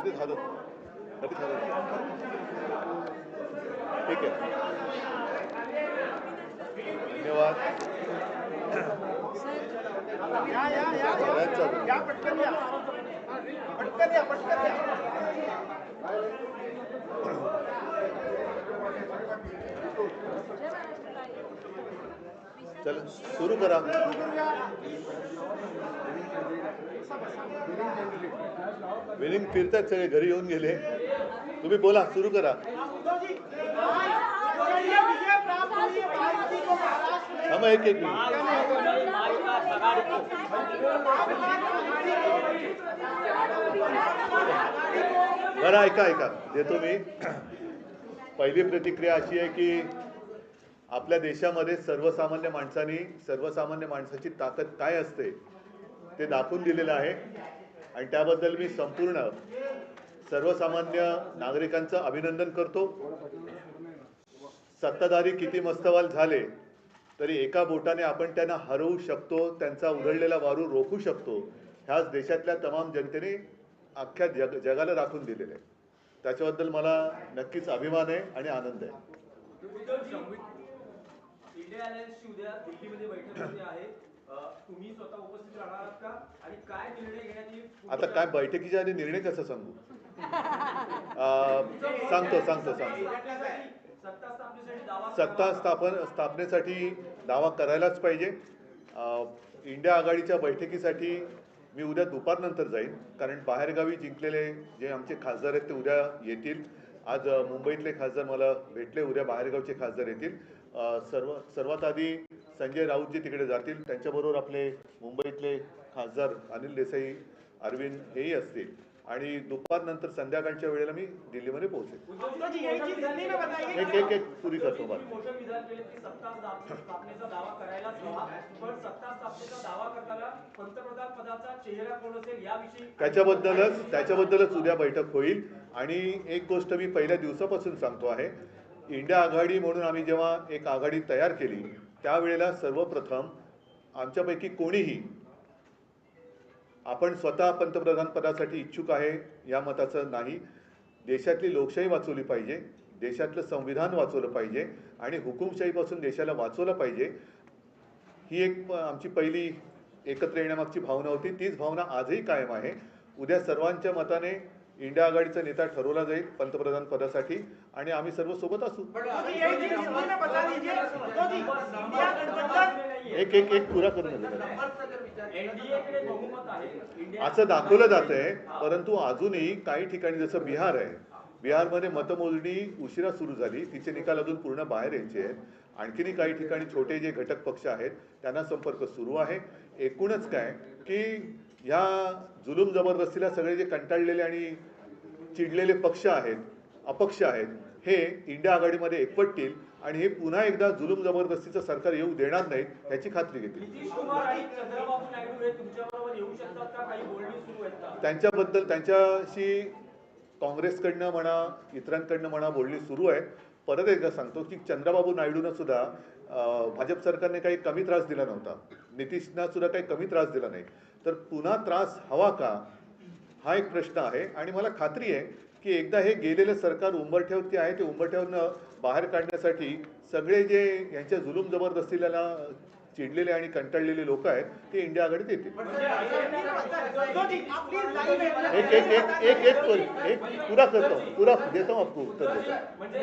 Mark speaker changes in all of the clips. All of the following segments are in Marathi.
Speaker 1: ठीक आहे. धन्यवाद.
Speaker 2: पटकन या पटकन या पटकन या
Speaker 1: चल सुरू करा. विनिंग फिरतात सगळे घरी येऊन गेले. तुम्ही बोला सुरू करा.
Speaker 2: विजय
Speaker 1: थांबा एक एक बरं ऐका ऐका. देतो मी. पहिली प्रतिक्रिया अशी आहे की आपल्या देशामध्ये सर्वसामान्य माणसांनी सर्वसामान्य माणसाची ताकद काय असते ते दाखवून दिलेलं आहे. आणि त्याबद्दल मी संपूर्ण सर्वसामान्य नागरिकांचं अभिनंदन करतो. सत्ताधारी किती मस्तवाल झाले तरी एका बोटाने आपण त्यांना हरवू शकतो त्यांचा उधळलेला वारू रोखू शकतो ह्याच देशातल्या तमाम जनतेने अख्ख्या जग जगाला दाखवून दिलेलं आहे. त्याच्याबद्दल मला नक्कीच अभिमान आहे आणि आनंद आहे.
Speaker 3: इंडिया अलायन्सची उद्या दिल्लीमध्ये बैठक होते आहे. तुम्ही स्वतः उपस्थित राहणार आहात का? आणि काय निर्णय घेण्यात येईल?
Speaker 1: आता काय बैठकीच्या आणि निर्णय कसा सांगू? सांगतो सांगतो सांगतो.
Speaker 3: सत्ता
Speaker 1: स्थापन स्थापनेसाठी दावा करायलाच पाहिजे. इंडिया आघाडीच्या बैठकीसाठी मी उद्या दुपारनंतर जाईन. कारण बाहेरगावी जिंकलेले जे आमचे खासदार आहेत ते उद्या येतील. आज मुंबईतले खासदार मला भेटले उद्या बाहेरगावचे खासदार येतील. सर्व सर्वात आधी संजय राऊत जे तिकडे जातील. त्यांच्याबरोबर आपले मुंबईतले खासदार अनिल देसाई अरविंद हेही असतील. आणि दुपारनंतर संध्याकाळच्या वेळेला मी दिल्लीमध्ये पोहोचेल. एक एक एक पुरी करतो
Speaker 3: तुम्ही
Speaker 1: त्याच्याबद्दलच त्याच्याबद्दलच उद्या बैठक होईल. आणि एक गोष्ट मी पहिल्या दिवसापासून सांगतो आहे. इंडिया आघाडी म्हणून आम्ही जेव्हा एक आघाडी तयार केली त्यावेळेला सर्वप्रथम आमच्यापैकी कोणीही आपण स्वतः पंतप्रधान पदासाठी इच्छुक आहे या मताचं नाही. देशातली लोकशाही वाचवली पाहिजे देशातलं संविधान वाचवलं पाहिजे आणि हुकुमशाहीपासून देशाला वाचवलं पाहिजे. ही एक आमची पहिली एकत्र येण्यामागची भावना होती. तीच भावना आजही कायम आहे. उद्या सर्वांच्या मताने इंडिया आघाडीचा नेता ठरवला जाईल पंतप्रधान पदासाठी आणि आम्ही सर्व सोबत असू. एक एक एक पुरा करून असं दाखवलं जात आहे परंतु अजूनही काही ठिकाणी जसं बिहार आहे. बिहारमध्ये मतमोजणी उशिरा सुरू झाली. तिचे निकाल अजून पूर्ण बाहेर यायचे आहेत. आणखीनही काही ठिकाणी छोटे जे घटक पक्ष आहेत त्यांना संपर्क सुरू आहे. एकूणच काय की ह्या जुलूम जबरदस्तीला सगळे जे कंटाळलेले आणि चिडलेले पक्ष आहेत अपक्ष आहेत हे इंडिया आघाडीमध्ये एकवटतील आणि हे पुन्हा एकदा जुलूम जबरदस्तीचं सरकार येऊ देणार नाहीत याची खात्री घेतील.
Speaker 3: हे
Speaker 1: त्यांच्याबद्दल त्यांच्याशी काँग्रेसकडनं म्हणा इतरांकडनं म्हणा बोलणी सुरू आहेत. परत एकदा सांगतो की चंद्रबाबू नायडूनं सुद्धा भाजप सरकारने काही कमी त्रास दिला नव्हता. नितीशना सुद्धा काही कमी त्रास दिला नाही. तर पुन्हा त्रास हवा का? हा एक प्रश्न आहे. आणि मला खात्री आहे की एकदा हे गेलेलं सरकार उंबरठ्यावरती आहे ते उंबरठ्यावरनं बाहेर काढण्यासाठी सगळे जे यांच्या जुलूम जबरदस्तीला चिडलेले आणि कंटाळलेले लोक आहेत ते इंडिया आघाडीत येतील एक एक एक एक एक पर- एक पूरा करता पूरा देता आपको उत्तर देता.
Speaker 3: म्हणजे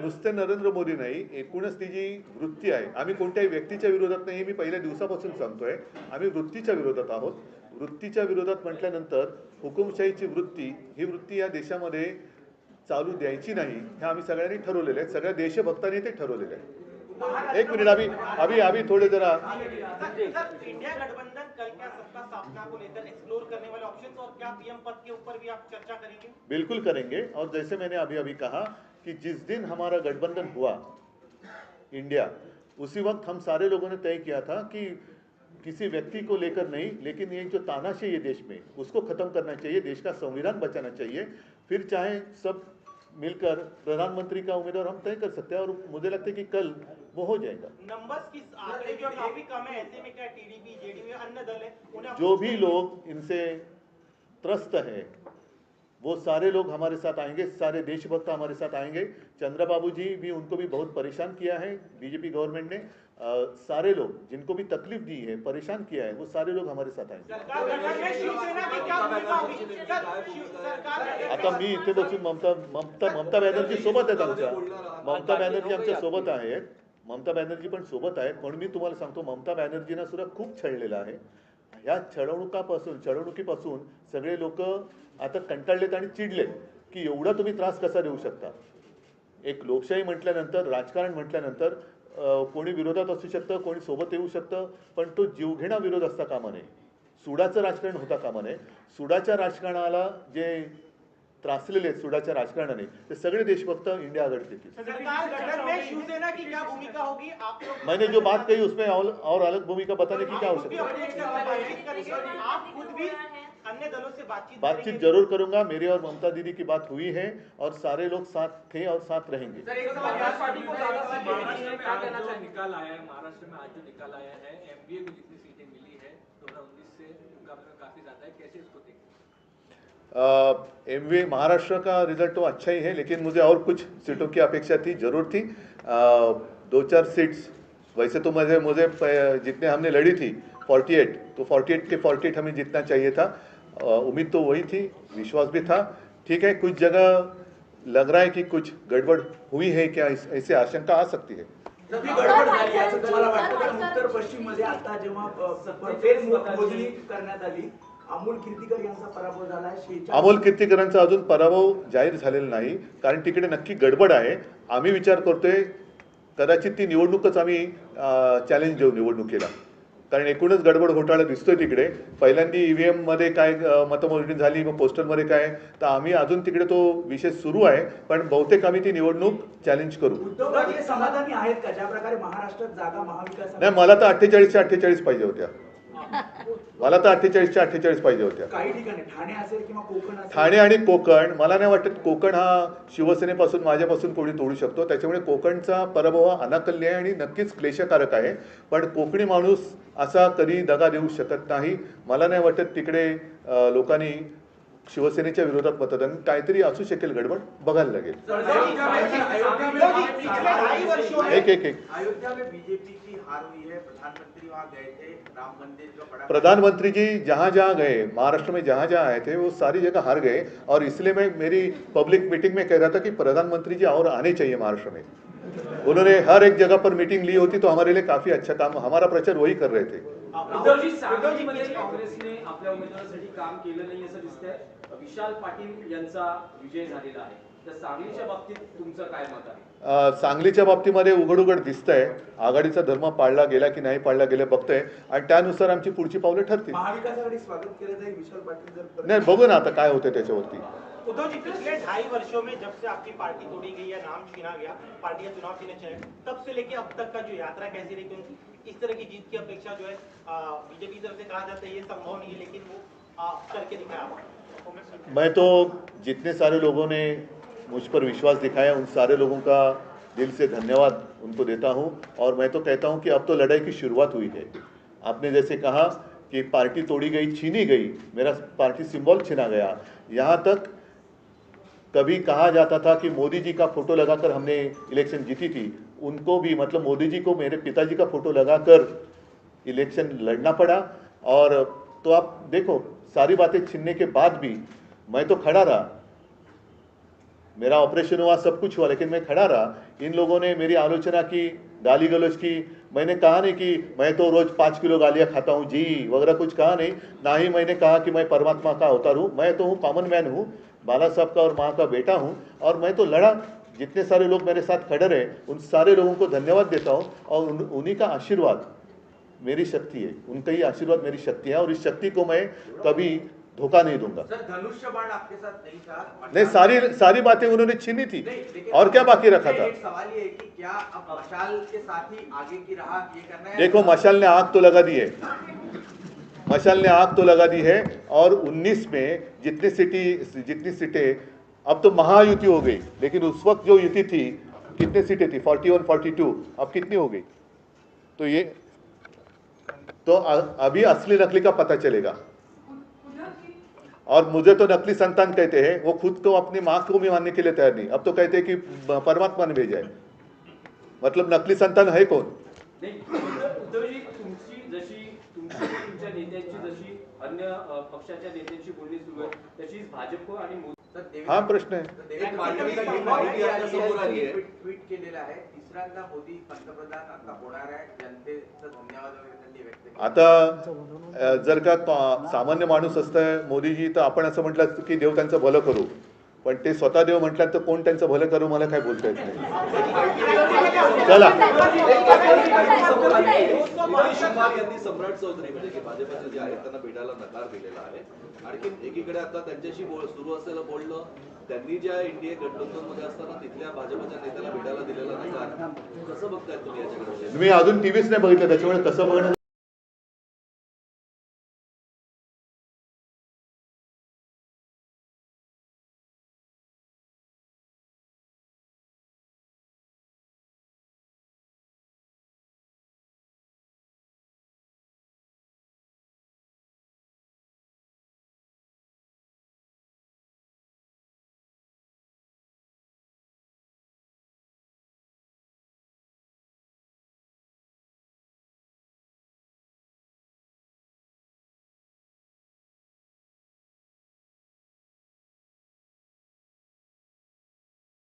Speaker 1: नुसते नरेंद्र मोदी नाही एकूणच ती जी वृत्ती आहे आम्ही कोणत्याही व्यक्तीच्या विरोधात नाही हे मी पहिल्या दिवसापासून सांगतोय. आम्ही वृत्तीच्या विरोधात आहोत. वृत्तीच्या विरोधात म्हटल्यानंतर हुकुमशाहीची वृत्ती ही वृत्ती या देशामध्ये चालू द्यायची नाही हे आम्ही सगळ्यांनी ठरवलेलं आहे सगळ्या देशभक्तांनी ते ठरवलेलं आहे एक मिनिट अभी अभी अभी थोड़े जरा
Speaker 2: इंडिया गठबंधन कल क्या सत्ता स्थापना को लेकर एक्सप्लोर करने वाले ऑप्शंस और क्या पीएम पद के ऊपर भी आप चर्चा करेंगे?
Speaker 1: बिल्कुल करेंगे। और जैसे मैंने अभी अभी कहा कि जिस दिन हमारा गठबंधन हुआ इंडिया उसी वक्त हम सारे लोगों ने तय किया था कि किसी व्यक्ति को लेकर नहीं लेकिन ये जो तानाशाही है देश में उसको खत्म करना चाहिए देश का संविधान बचाना चाहिए। फिर चाहे सब मिलकर प्रधानमंत्री का उम्मीदवार हम तय कर सकते हैं और मुझे लगता है कि कल वो हो जाएगा।
Speaker 2: नंबर्स की आंकड़े जो काफ़ी कम है ऐसे में क्या टीडीपी जेडीयू अन्य दल है
Speaker 1: जो भी लोग इनसे त्रस्त है वो सारे लोग हमारे साथ आएँगे सारे देशभक्त हमारे साथ आएँगे। चंद्रबाबू जी भी उनको भी बहुत परेशान किया है बीजेपी गवर्नमेंट ने। सारे लोग जिनको भी तकलीफ दी है परेशान किया है वो सारे लोग हमारे साथ आएंगे।
Speaker 2: गठन
Speaker 1: आता
Speaker 2: में-
Speaker 1: इथे बसून ममता ममता ममता बॅनर्जी सोबत आहेत आमच्या ममता बॅनर्जी आमच्यासोबत आहेत ममता बॅनर्जी पण सोबत आहेत म्हणून मी तुम्हाला सांगतो ममता बॅनर्जीना सुद्धा खूप छळलेलं आहे. ह्या छळवणुकापासून छळवणुकीपासून सगळे लोक आता कंटाळलेत आणि चिडलेत की एवढा तुम्ही त्रास कसा देऊ शकता? एक लोकशाही म्हटल्यानंतर राजकारण म्हटल्यानंतर कोणी विरोधात असू शकतं कोणी सोबत येऊ शकतं पण तो जीवघेणा विरोध असता कामा नये. सुडाचं राजकारण होता कामा नये. सुडाच्या राजकारणाला जे त्रासलेले आहेत सुडाच्या राजकारणाने ते सगळे देशभक्त इंडिया आघाडीत येतील
Speaker 2: सरकार गठन में शिवसेना की क्या भूमिका होगी? आप लोग
Speaker 1: मैंने जो बात कही उसमें और, और अलग भूमिका बताने की क्या आवश्यकता है?
Speaker 2: बातचीत करेंगे आप खुद भी अन्य दलों से बातचीत
Speaker 1: बातचीत ज़रूर करूँगा। मेरी और ममता दीदी की बात हुई है और सारे लोग साथ थे और साथ रहेंगे।
Speaker 3: क्या कहना
Speaker 4: जो
Speaker 3: चाहेंगे
Speaker 4: निकाल आया है महाराष्ट्र में आज जो निकाल आया है एमबीए को जितनी सीटें मिली है 2019 से मुकाबले में काफ़ी ज़्यादा है। कैसे इसको देखते
Speaker 1: एम वी महाराष्ट्र का रिज़ल्ट तो अच्छा ही है लेकिन मुझे और कुछ सीटों की अपेक्षा थी ज़रूर थी। अ, दो चार सीट्स वैसे तो मुझे मुझे जितने हमने लड़ी थी 48 तो 48 के 48 हमें जीतना चाहिए था। उम्मीद तो वही थी विश्वास भी था। ठीक है कुछ जगह लग रहा है कि कुछ गड़बड़ हुई है क्या ऐसी आशंका आ सकती है।
Speaker 5: ती गडबड झाली. असं तुम्हाला वाटतं कारण उत्तर पश्चिममध्ये आता जेव्हा फेर मोजणी करण्यात आली अमोल कीर्तीकर यांचा पराभव झाला.
Speaker 1: अमोल कीर्तीकरांचा अजून पराभव जाहीर झालेला नाही. कारण तिकडे नक्की गडबड आहे. आम्ही विचार करतोय कदाचित ती निवडणूकच आम्ही चॅलेंज देऊ निवडणुकीला. कारण एकूणच गडबड घोटाळा दिसतोय तिकडे. पहिल्यांदा ईव्हीएममध्ये काय मतमोजणी झाली मग पोस्टरमध्ये काय? तर आम्ही अजून तिकडे तो विषय सुरू आहे पण बहुतेक आम्ही ती निवडणूक चॅलेंज करू.
Speaker 5: उद्धव ठाकरे समाधानी आहेत का? ज्या प्रकारे महाराष्ट्रात जागा महाविकास
Speaker 1: नाही मला तर अठ्ठेचाळीसच्या अठ्ठेचाळीस पाहिजे होत्या. मला तर अठ्ठेचाळीसच्या अठ्ठेचाळीस पाहिजे होत्या.
Speaker 5: काही ठिकाणी ठाणे असेल किंवा कोकण असेल.
Speaker 1: ठाणे आणि कोकण मला नाही वाटत कोकण हा शिवसेनेपासून माझ्यापासून कोणी तोडू शकतो. त्याच्यामुळे कोकणचा पराभव हा अनाकल्य आहे आणि नक्कीच क्लेशकारक आहे. पण कोकणी माणूस असा कधी दगा देऊ शकत नाही. मला नाही वाटत तिकडे लोकांनी शिवसेनेच्या विरोधात मतदान काहीतरी असू शकेल, गडबड बघायला लागेल. एक एक एक.
Speaker 6: प्रधानमंत्री
Speaker 1: जी जहाँ जहाँ गए, महाराष्ट्र में जहाँ जहाँ आए थे, वो सारी जगह हार गए, और इसलिए मैं मेरी पब्लिक मीटिंग में कह रहा था कि प्रधानमंत्री जी और आने चाहिए महाराष्ट्र में। उन्होंने हर एक जगह पर मीटिंग ली होती तो हमारे लिए काफ़ी अच्छा काम, हमारा प्रचार वही कर रहे थे।
Speaker 3: उद्धवजी सांगलीमध्ये काँग्रेसने आपल्या उमेदवारासाठी काम केलं नाही असं दिसतंय. विशाल पाटील यांचा विजय झालेला आहे. तर सांगलीच्या बाबतीत तुमचं काय मत आहे?
Speaker 1: सांगलीच्या बाबतीमध्ये उघड उघड दिसतंय. आघाडीचा धर्म पाळला गेला की नाही पाळला गेला बघतोय. आणि त्यानुसार आमची पुढची पावलं ठरतील.
Speaker 5: महाविकास आघाडी स्वागत केलं जाईल. विशाल पाटील जर
Speaker 1: नाही बघू ना आता काय होतं त्याच्यावरती.
Speaker 2: उद्धव जी पिछले ढाई वर्षों में जब से आपकी पार्टी तोड़ी गई या नाम छीना गया पार्टी का चुनाव छीने चले तब से लेके अब तक का जो यात्रा कैसी रही क्योंकि इस तरह की जीत की अपेक्षा जो है बीजेपी की तरफ़ से कहा जाता है, ये संभव नहीं है, लेकिन वो करके दिखाया।
Speaker 1: मैं तो जितने सारे लोगों ने मुझ पर विश्वास दिखाया, उन सारे लोगों का दिल से धन्यवाद उनको देता हूँ। और मैं तो कहता हूँ कि अब तो लड़ाई की शुरुआत हुई है। आपने जैसे कहा कि पार्टी तोड़ी गई, छीनी गई, मेरा पार्टी सिंबल छीना गया। यहाँ तक कभी कहा जाता था कि मोदी जी का फ़ोटो लगाकर हमने इलेक्शन जीती थी। उनको भी मतलब मोदी जी को, मेरे पिताजी का फ़ोटो लगाकर इलेक्शन लड़ना पड़ा। और तो आप देखो, सारी बातें छीनने के बाद भी मैं तो खड़ा रहा। मेरा ऑपरेशन हुआ, सब कुछ हुआ, लेकिन मैं खड़ा रहा। इन लोगों ने मेरी आलोचना की, गाली गलोच की। मैंने कहा नहीं कि मैं तो रोज पाँच किलो गालियाँ खाता हूँ, जी, वगैरह कुछ कहा नहीं। ना ही मैंने कहा कि मैं परमात्मा का अवतार हूँ। मैं तो हूँ कॉमन मैन हूँ, बाला साहब का और माँ का बेटा हूँ। और मैं तो लड़ा। जितने सारे लोग मेरे साथ खड़े रहे उन सारे लोगों को धन्यवाद देता हूँ और उन, उन्हीं का आशीर्वाद मेरी शक्ति है। उनका ही आशीर्वाद मेरी शक्ति है और इस शक्ति को मैं कभी धोखा नहीं दूँगा।
Speaker 6: धनुष्य बाण आपके साथ नहीं था
Speaker 1: नहीं सारी सारी बातें उन्होंने छीनी थी और क्या बाकी रखा था?
Speaker 6: सवाल ये है कि क्या अब मशाल के साथ ही आगे की राह ये करना है?
Speaker 1: देखो मशाल ने आग तो लगा दी है। मशाल ने आग तो लगा दी है और 19 में जितनी सिटी जितनी सीटें अब तो महायुति हो गई, लेकिन उस वक्त जो युति थी, कितने सीटें थी? फोर्टी वन फोर्टी टू अब कितनी हो गई? तो ये तो अभी असली नकली का पता चलेगा। और मुझे तो नकली संतान कहते हैं, वो खुद को अपनी माँ को भी मानने के लिए तैयार नहीं। अब तो कहते हैं कि परमात्मा ने भेजा है। मतलब नकली संतान है कौन?
Speaker 3: अन्य सुरू भाजप
Speaker 1: हा प्रश्न आहे.
Speaker 7: ही.
Speaker 6: ट्विट केलेलं आहे. तिसऱ्यांदा मोदी पंतप्रधान आता होणार आहे. जनतेचं धन्यवाद वगैरे त्यांनी व्यक्त केले.
Speaker 1: आता जर का तो- सामान्य माणूस असतं मोदीजी तर आपण असं म्हटलं असतं की देव त्यांचं भलं करू. पण ते स्वतः देव म्हटलं तर कोण त्यांचं भलं करू मला काय बोलता येत नाही. चला.
Speaker 7: यांनी सम्राट चौधरी म्हणजे की भाजपचे जे आहेत त्यांना भेटायला नकार दिलेला आहे आणखी एकीकडे आता त्यांच्याशी बोल सुरू असलेलं बोलणं त्यांनी ज्या एनडीए गठबंधनमध्ये असताना तिथल्या भाजपच्या नेत्याला भेटायला दिलेला नकार कसं बघताय तुम्ही याच्याकडे
Speaker 1: मी अजून टीव्हीच नाही बघितलं त्याच्यामुळे कसं बघणं